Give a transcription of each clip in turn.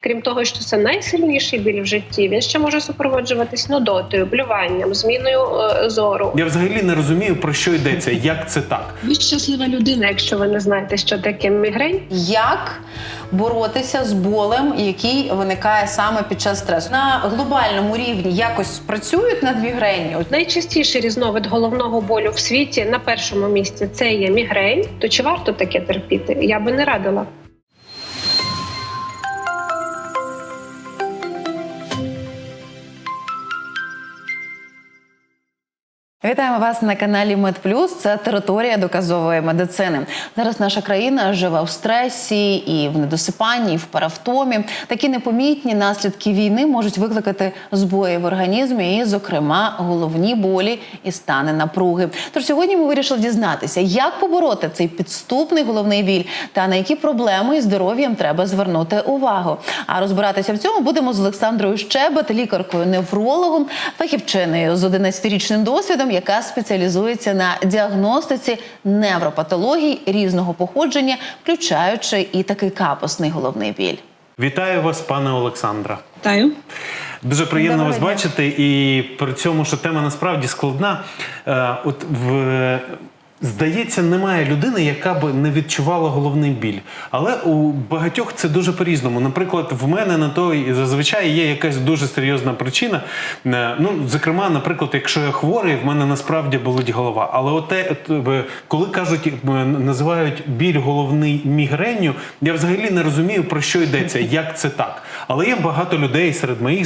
Крім того, що це найсильніший біль в житті, він ще може супроводжуватись нудотою, блюванням, зміною е, зору. Я взагалі не розумію про що йдеться, як це так. Ви щаслива людина, якщо ви не знаєте, що таке мігрень. Як боротися з болем, який виникає саме під час стресу на глобальному рівні, якось працюють над мігренню? Найчастіший різновид головного болю в світі на першому місці це є мігрень. То чи варто таке терпіти? Я би не радила. Вітаємо вас на каналі Медплюс. Це територія доказової медицини. Зараз наша країна живе в стресі і в недосипанні, і в парафтомі. Такі непомітні наслідки війни можуть викликати збої в організмі, і, зокрема, головні болі і стани напруги. Тож сьогодні ми вирішили дізнатися, як побороти цей підступний головний біль та на які проблеми із здоров'ям треба звернути увагу. А розбиратися в цьому будемо з Олександрою Щебет, лікаркою-неврологом, фахівчиною з 11-річним досвідом, яка спеціалізується на діагностиці невропатологій різного походження, включаючи і такий капусний головний біль. Вітаю вас, пане Олександра. Вітаю. Дуже приємно Доброго вас дня. бачити, і при цьому, що тема насправді складна. Е, от в здається, немає людини, яка б не відчувала головний біль. Але у багатьох це дуже по-різному. Наприклад, в мене на то зазвичай є якась дуже серйозна причина. Е, Ну, зокрема, наприклад, якщо я хворий, в мене насправді болить голова. Але от те, от, е, коли кажуть, е, називають біль головний мігренню, я взагалі не розумію про що йдеться, як це так. Але є багато людей серед моїх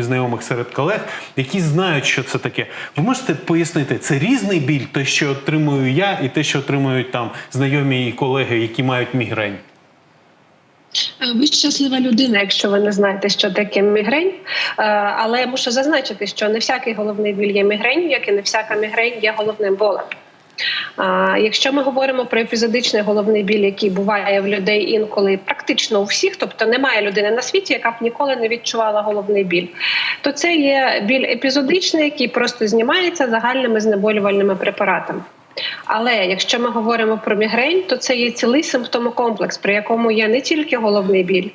знайомих серед колег, які знають, що це таке. Ви можете пояснити, це різний біль, той, що отримую я, і те, що отримують там знайомі і колеги, які мають мігрень. Е, Ви щаслива людина, якщо ви не знаєте, що таке мігрень. Е, Але я мушу зазначити, що не всякий головний біль є мігрень, як і не всяка мігрень є головним болем. А, Якщо ми говоримо про епізодичний головний біль, який буває в людей інколи практично у всіх, тобто немає людини на світі, яка б ніколи не відчувала головний біль, то це є біль епізодичний, який просто знімається загальними знеболювальними препаратами. Але якщо ми говоримо про мігрень, то це є цілий симптомокомплекс, при якому є не тільки головний біль,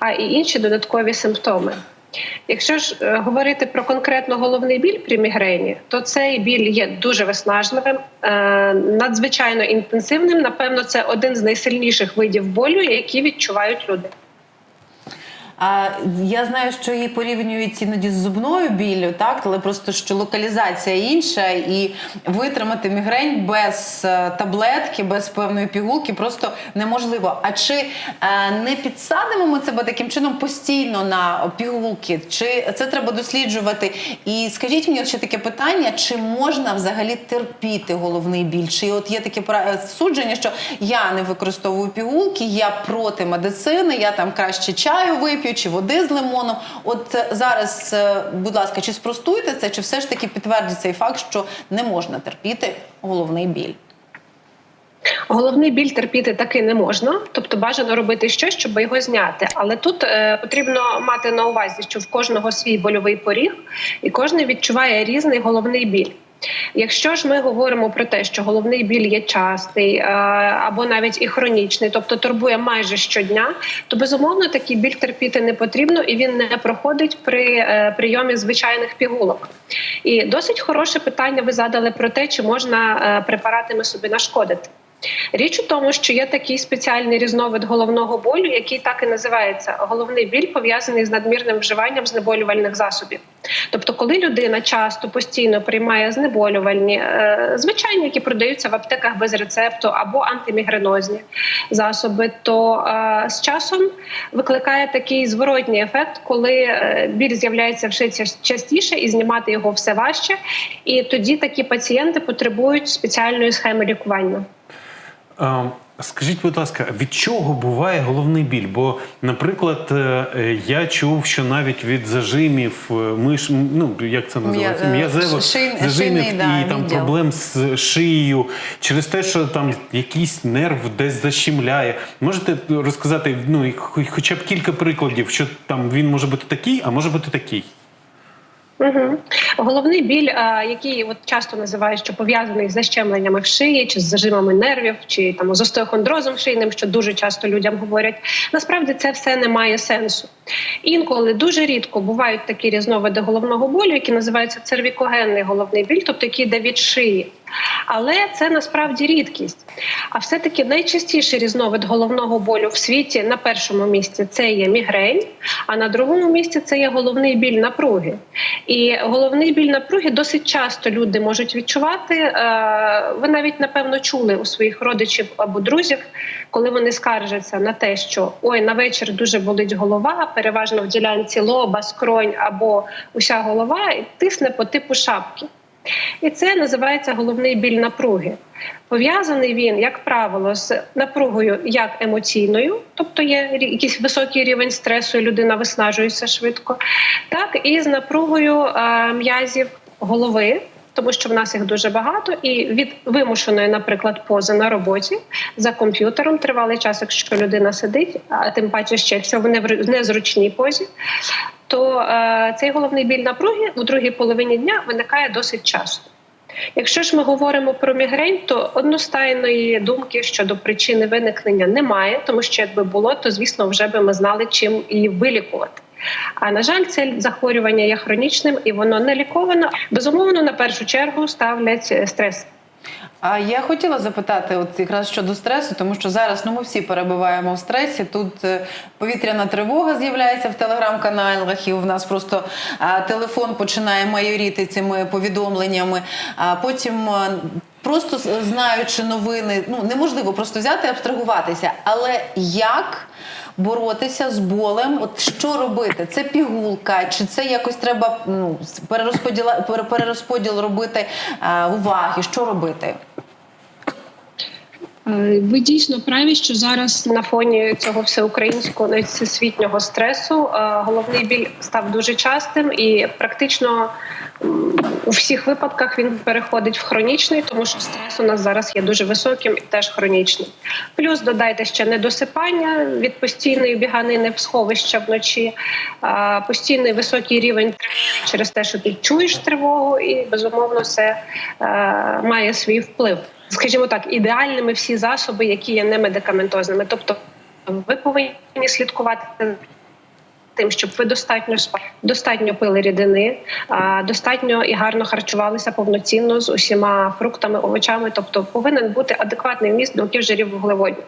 а і інші додаткові симптоми. Якщо ж е, говорити про конкретно головний біль при мігрені, то цей біль є дуже виснажливим, е, надзвичайно інтенсивним. Напевно, це один з найсильніших видів болю, які відчувають люди. А я знаю, що її порівнюють іноді з зубною біллю, так але просто що локалізація інша, і витримати мігрень без е, таблетки, без певної пігулки просто неможливо. А чи е, не підсадимо ми себе таким чином постійно на пігулки? Чи це треба досліджувати? І скажіть мені ще таке питання: чи можна взагалі терпіти головний біль? Чи от є таке пра- судження, що я не використовую пігулки, я проти медицини, я там краще чаю вип'ю чи води з лимоном. От е, зараз, е, будь ласка, чи спростуйте це, чи все ж таки підтвердить цей факт, що не можна терпіти головний біль? Головний біль терпіти таки не можна, тобто бажано робити щось, щоб його зняти. Але тут е, потрібно мати на увазі, що в кожного свій больовий поріг, і кожен відчуває різний головний біль. Якщо ж ми говоримо про те, що головний біль є частий е, або навіть і хронічний, тобто турбує майже щодня, то безумовно такий біль терпіти не потрібно і він не проходить при е, прийомі звичайних пігулок. І досить хороше питання ви задали про те, чи можна е, препаратами собі нашкодити. Річ у тому, що є такий спеціальний різновид головного болю, який так і називається головний біль, пов'язаний з надмірним вживанням знеболювальних засобів. Тобто, коли людина часто постійно приймає знеболювальні, е, звичайні, які продаються в аптеках без рецепту або антимігренозні засоби, то е, з часом викликає такий зворотній ефект, коли е, біль з'являється все частіше і знімати його все важче. І тоді такі пацієнти потребують спеціальної схеми лікування. Е, Скажіть, будь ласка, від чого буває головний біль? Бо, наприклад, е, я чув, що навіть від зажимів е, миш, ну як це називається, е, м'язевих зажимів шийний, да, там відділ. проблем з шиєю, через те, що там якийсь нерв десь защемляє. Можете розказати ну, і хо- хоча б кілька прикладів, що там він може бути такий, а може бути такий. Угу. Головний біль, який от часто називають, що пов'язаний з защемленнями в шиї, чи з зажимами нервів, чи там з остеохондрозом шийним, що дуже часто людям говорять. Насправді це все не має сенсу. Інколи дуже рідко бувають такі різновиди головного болю, які називаються цервікогенний головний біль, тобто який йде від шиї. Але це насправді рідкість. А все-таки найчастіший різновид головного болю в світі на першому місці це є мігрень, а на другому місці це є головний біль напруги. І головний біль напруги досить часто люди можуть відчувати. Е, Ви навіть напевно чули у своїх родичів або друзів, коли вони скаржаться на те, що ой, на вечір дуже болить голова, переважно в ділянці лоба, скронь або уся голова, і тисне по типу шапки. І це називається головний біль напруги. Пов'язаний він, як правило, з напругою як емоційною, тобто є якийсь високий рівень стресу, і людина виснажується швидко, так і з напругою е, м'язів голови. Тому що в нас їх дуже багато, і від вимушеної, наприклад, пози на роботі за комп'ютером тривалий час, якщо людина сидить, а тим паче ще якщо в незручній позі, то е, цей головний біль напруги у другій половині дня виникає досить часто. Якщо ж ми говоримо про мігрень, то одностайної думки щодо причини виникнення немає, тому що якби було, то звісно вже би ми знали, чим її вилікувати. А на жаль, це захворювання є хронічним і воно не ліковано. Безумовно, на першу чергу ставлять стрес. А я хотіла запитати, от якраз щодо стресу, тому що зараз ну ми всі перебуваємо в стресі. Тут е, повітряна тривога з'являється в телеграм-каналах, і в нас просто а, телефон починає майоріти цими повідомленнями. А потім. е, Просто знаючи новини, ну неможливо просто взяти і абстрагуватися. Але як боротися з болем? От що робити? Це пігулка, чи це якось треба ну, перерозподіла пере- перерозподіл робити а, уваги? Що робити? Ви дійсно праві, що зараз на фоні цього всеукраїнського навіть всесвітнього стресу головний біль став дуже частим і практично у всіх випадках він переходить в хронічний, тому що стрес у нас зараз є дуже високим і теж хронічним. Плюс додайте ще недосипання від постійної біганини в сховища вночі, постійний високий рівень тривоги через те, що ти чуєш тривогу, і безумовно це е, має свій вплив скажімо так, ідеальними всі засоби, які є немедикаментозними. Тобто, ви повинні слідкувати. Тим, щоб ви достатньо достатньо пили рідини, достатньо і гарно харчувалися повноцінно з усіма фруктами, овочами. Тобто повинен бути адекватний вміст білків, жирів, вуглеводів.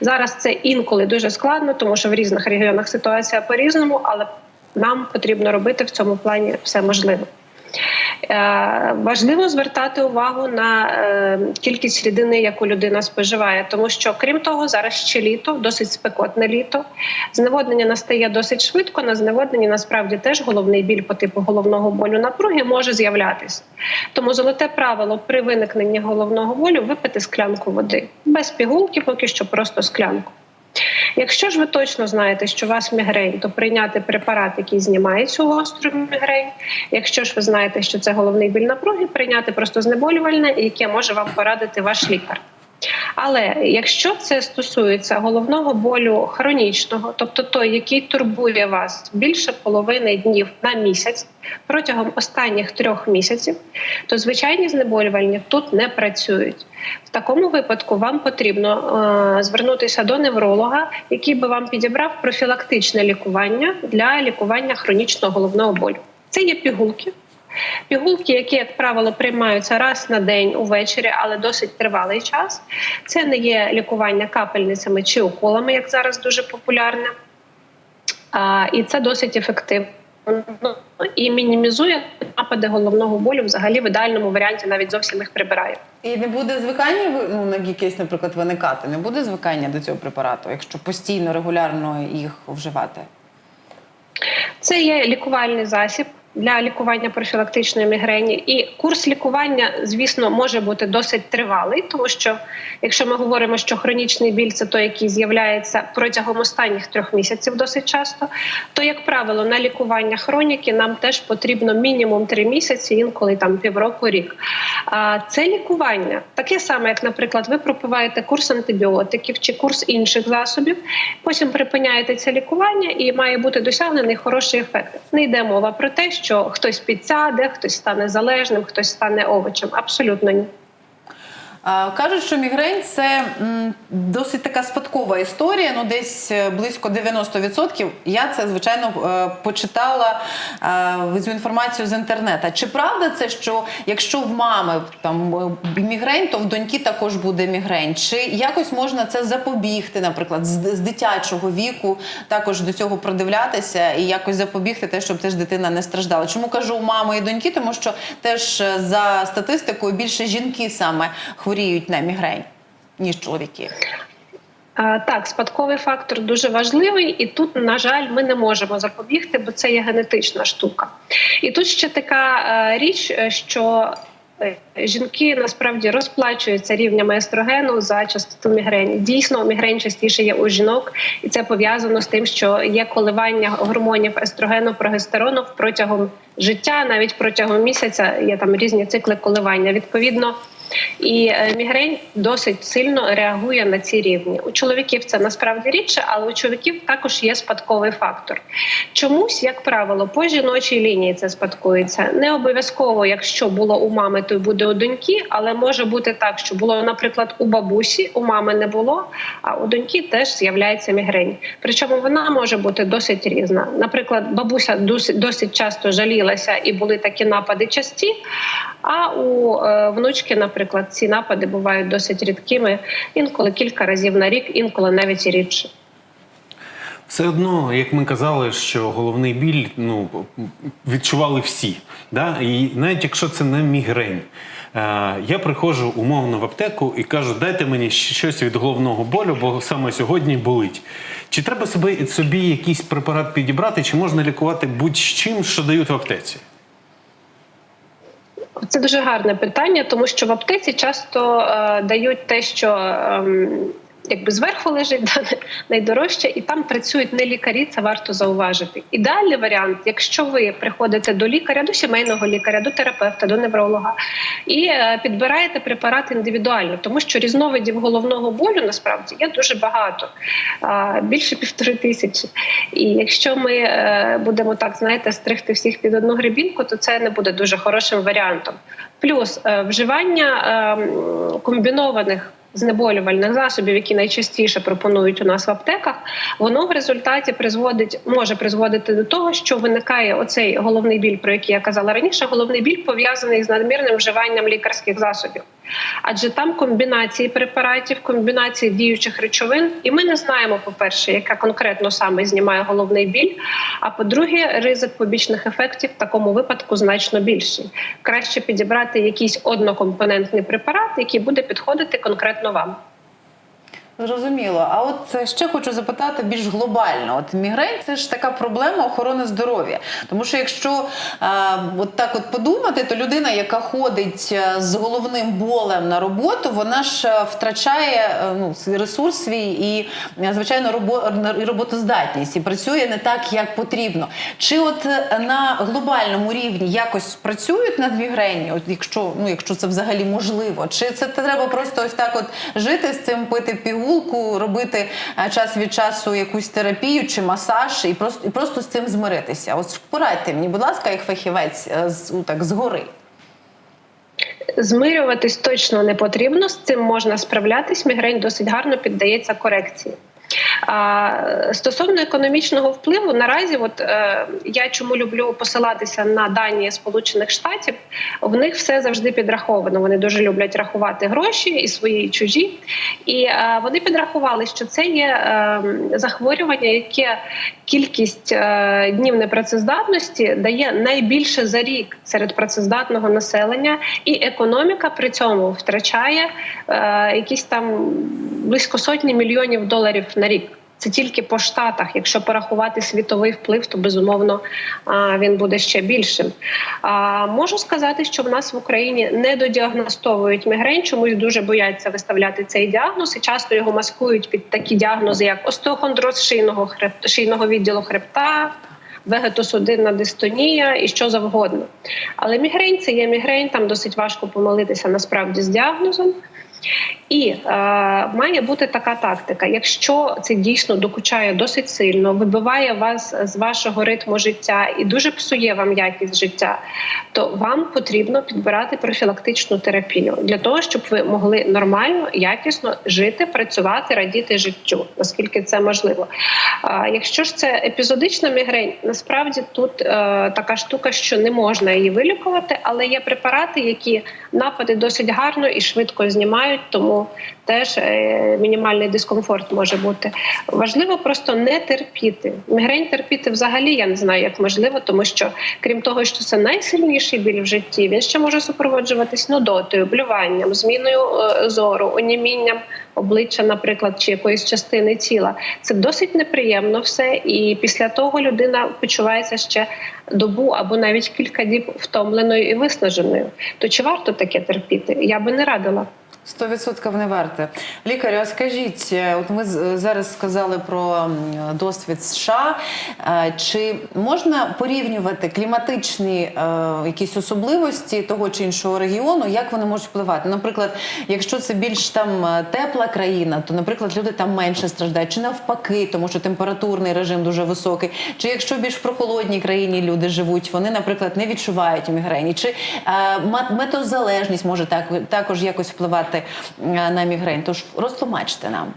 Зараз це інколи дуже складно, тому що в різних регіонах ситуація по-різному, але нам потрібно робити в цьому плані все можливе. Е, Важливо звертати увагу на е, кількість рідини, яку людина споживає, тому що крім того, зараз ще літо, досить спекотне літо. Зневоднення настає досить швидко. На зневодненні насправді теж головний біль по типу головного болю напруги може з'являтися. Тому золоте правило при виникненні головного болю випити склянку води без пігулки, поки що просто склянку. Якщо ж ви точно знаєте, що у вас мігрень, то прийняти препарат, який знімає цю гостру мігрень. Якщо ж ви знаєте, що це головний біль напруги, прийняти просто знеболювальне, яке може вам порадити ваш лікар. Але якщо це стосується головного болю хронічного, тобто той, який турбує вас більше половини днів на місяць протягом останніх трьох місяців, то звичайні знеболювальні тут не працюють. В такому випадку вам потрібно е, звернутися до невролога, який би вам підібрав профілактичне лікування для лікування хронічного головного болю. Це є пігулки. Пігулки, які, як правило, приймаються раз на день увечері, але досить тривалий час. Це не є лікування капельницями чи уколами, як зараз дуже популярне. А, і це досить ефективно. І мінімізує напади головного болю взагалі в ідеальному варіанті навіть зовсім їх прибирає. І не буде звикання ну, на якесь, наприклад, виникати? Не буде звикання до цього препарату, якщо постійно, регулярно їх вживати? Це є лікувальний засіб для лікування профілактичної мігрені. І курс лікування, звісно, може бути досить тривалий, тому що якщо ми говоримо, що хронічний біль це той, який з'являється протягом останніх трьох місяців досить часто, то як правило на лікування хроніки нам теж потрібно мінімум три місяці, інколи там півроку рік. А це лікування таке саме, як, наприклад, ви пропиваєте курс антибіотиків чи курс інших засобів, потім припиняєте це лікування і має бути досягнений хороший ефект. Не йде мова про те, що хтось підсяде, хтось стане залежним, хтось стане овочем. Абсолютно ні. Кажуть, що мігрень це досить така спадкова історія. Ну, десь е, близько 90%. Я це звичайно е, почитала е, цю інформацію з інтернету. Чи правда це, що якщо в мами там е, мігрень, то в доньки також буде мігрень? Чи якось можна це запобігти, наприклад, з, дитячого віку також до цього продивлятися і якось запобігти те, щоб теж дитина не страждала? Чому кажу мами і доньки? Тому що теж е, за статистикою більше жінки саме хворіють на мігрень, ніж чоловіки. Так, спадковий фактор дуже важливий, і тут, на жаль, ми не можемо запобігти, бо це є генетична штука. І тут ще така е, річ, е, що е, жінки насправді розплачуються рівнями естрогену за частоту мігрені. Дійсно, мігрень частіше є у жінок, і це пов'язано з тим, що є коливання гормонів естрогену, прогестерону протягом життя, навіть протягом місяця є там різні цикли коливання. Відповідно. І е, мігрень досить сильно реагує на ці рівні. У чоловіків це насправді рідше, але у чоловіків також є спадковий фактор. Чомусь, як правило, по жіночій лінії це спадкується. Не обов'язково, якщо було у мами, то й буде у доньки, але може бути так, що було, наприклад, у бабусі, у мами не було, а у доньки теж з'являється мігрень. Причому вона може бути досить різна. Наприклад, бабуся досить, часто жалілася і були такі напади часті. А у е, внучки, наприклад, ці напади бувають досить рідкими, інколи кілька разів на рік, інколи навіть рідше. Все одно, як ми казали, що головний біль ну, відчували всі. Да? І навіть якщо це не мігрень. Е, я приходжу умовно в аптеку і кажу, дайте мені щось від головного болю, бо саме сьогодні болить. Чи треба собі, собі якийсь препарат підібрати, чи можна лікувати будь-чим, що дають в аптеці? Це дуже гарне питання, тому що в аптеці часто е, дають те, що е, якби зверху лежить найдорожче, і там працюють не лікарі. Це варто зауважити. Ідеальний варіант, якщо ви приходите до лікаря, до сімейного лікаря, до терапевта, до невролога і е, підбираєте препарат індивідуально, тому що різновидів головного болю насправді є дуже багато, більше півтори тисячі. І якщо ми е, будемо так знаєте, стригти всіх під одну грибінку, то це не буде дуже хорошим варіантом. Плюс е, вживання е, комбінованих знеболювальних засобів, які найчастіше пропонують у нас в аптеках, воно в результаті призводить, може призводити до того, що виникає оцей головний біль, про який я казала раніше. Головний біль пов'язаний з надмірним вживанням лікарських засобів. Адже там комбінації препаратів, комбінації діючих речовин, і ми не знаємо, по-перше, яка конкретно саме знімає головний біль. А по-друге, ризик побічних ефектів в такому випадку значно більший. Краще підібрати якийсь однокомпонентний препарат, який буде підходити конкретно вам. Зрозуміло. А от ще хочу запитати більш глобально. От мігрень це ж така проблема охорони здоров'я. Тому що якщо е, от так от подумати, то людина, яка ходить з головним болем на роботу, вона ж втрачає ну, ресурс свій і, звичайно, робо, роботоздатність і працює не так, як потрібно. Чи от на глобальному рівні якось працюють над мігренью, от якщо ну якщо це взагалі можливо, чи це треба просто ось так от жити з цим, пити пігулку, робити час від часу якусь терапію чи масаж, і просто і просто з цим змиритися. Ось порадьте мені, будь ласка, як фахівець з так згори. Змирюватись точно не потрібно. З цим можна справлятись. Мігрень досить гарно піддається корекції. Стосовно економічного впливу, наразі, от е, я чому люблю посилатися на дані Сполучених Штатів, в них все завжди підраховано. Вони дуже люблять рахувати гроші і свої і чужі, і е, вони підрахували, що це є е, захворювання, яке кількість днів непрацездатності дає найбільше за рік серед працездатного населення, і економіка при цьому втрачає якісь там близько сотні мільйонів доларів на рік. Це тільки по штатах. Якщо порахувати світовий вплив, то безумовно він буде ще більшим. Можу сказати, що в нас в Україні не додіагностовують мігрень, чомусь дуже бояться виставляти цей діагноз і часто його маскують під такі діагнози, як остеохондроз шийного хребта, шийного відділу хребта. Вегетосудинна дистонія і що завгодно. Але мігрень це є мігрень, там досить важко помилитися насправді з діагнозом. І е, має бути така тактика: якщо це дійсно докучає досить сильно, вибиває вас з вашого ритму життя і дуже псує вам якість життя, то вам потрібно підбирати профілактичну терапію для того, щоб ви могли нормально, якісно жити, працювати, радіти життю, наскільки це можливо. А якщо ж це епізодична мігрень, насправді тут е, така штука, що не можна її вилікувати, але є препарати, які напади досить гарно і швидко знімають, тому теж е, мінімальний дискомфорт може бути. Важливо просто не терпіти. Мігрень терпіти взагалі я не знаю, як можливо, тому що крім того, що це найсильніший біль в житті, він ще може супроводжуватись нудотою, блюванням, зміною е, зору, онімінням обличчя, наприклад, чи якоїсь частини тіла. Це досить неприємно все, і після того людина почувається ще добу або навіть кілька діб втомленою і виснаженою. То чи варто таке терпіти? Я би не радила. 100% не варте. Лікарю, а скажіть, е, от ми зараз сказали про досвід США. Е, Чи можна порівнювати кліматичні е, якісь особливості того чи іншого регіону, як вони можуть впливати? Наприклад, якщо це більш там тепла країна, то, наприклад, люди там менше страждають, чи навпаки, тому що температурний режим дуже високий. Чи якщо більш в прохолодній країні люди живуть, вони, наприклад, не відчувають мігрені, чи метеозалежність може так також якось впливати е, на мігрень? Тож розтлумачте нам.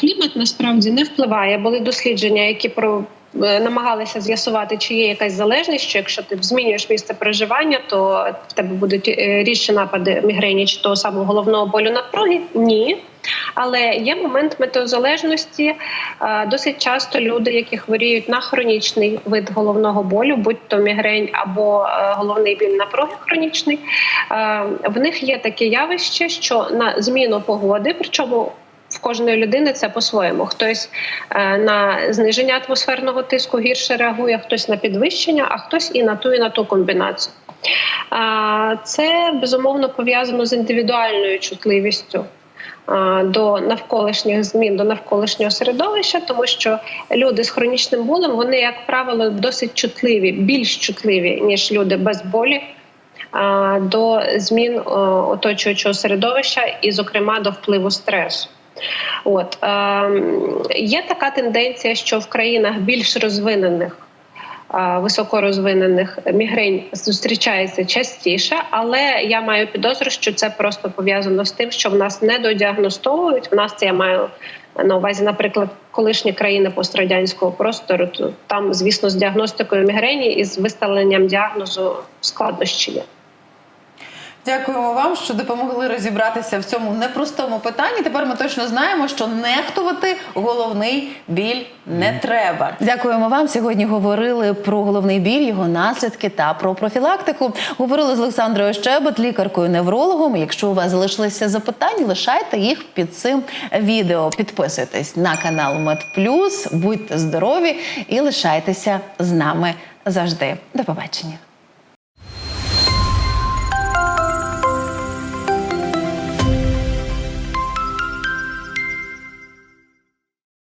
Клімат насправді не впливає. Були дослідження, які про е, намагалися з'ясувати, чи є якась залежність. Що якщо ти змінюєш місце проживання, то в тебе будуть е, рідші напади мігрені чи того самого головного болю напруги? Ні. Але є момент метеозалежності. Е, Досить часто люди, які хворіють на хронічний вид головного болю, будь то мігрень або е, головний біль напруги хронічний, е, в них є таке явище, що на зміну погоди, причому в кожної людини це по-своєму. Хтось на зниження атмосферного тиску гірше реагує, хтось на підвищення, а хтось і на ту, і на ту комбінацію. Це безумовно пов'язано з індивідуальною чутливістю. До навколишніх змін до навколишнього середовища, тому що люди з хронічним болем вони, як правило, досить чутливі, більш чутливі ніж люди без болі до змін оточуючого середовища, і, зокрема, до впливу стресу. От е, є така тенденція, що в країнах більш розвинених. Високорозвинених мігрень зустрічається частіше, але я маю підозру, що це просто пов'язано з тим, що в нас не додіагностовують. В нас це я маю на увазі, наприклад, колишні країни пострадянського простору. То там, звісно, з діагностикою мігрені і з виставленням діагнозу складнощі є. Дякуємо вам, що допомогли розібратися в цьому непростому питанні. Тепер ми точно знаємо, що нехтувати головний біль не треба. Дякуємо вам. Сьогодні говорили про головний біль, його наслідки та про профілактику. Говорили з Олександрою Щебет, лікаркою-неврологом. Якщо у вас залишилися запитання, лишайте їх під цим відео. Підписуйтесь на канал MedPlus, будьте здорові і лишайтеся з нами завжди. До побачення.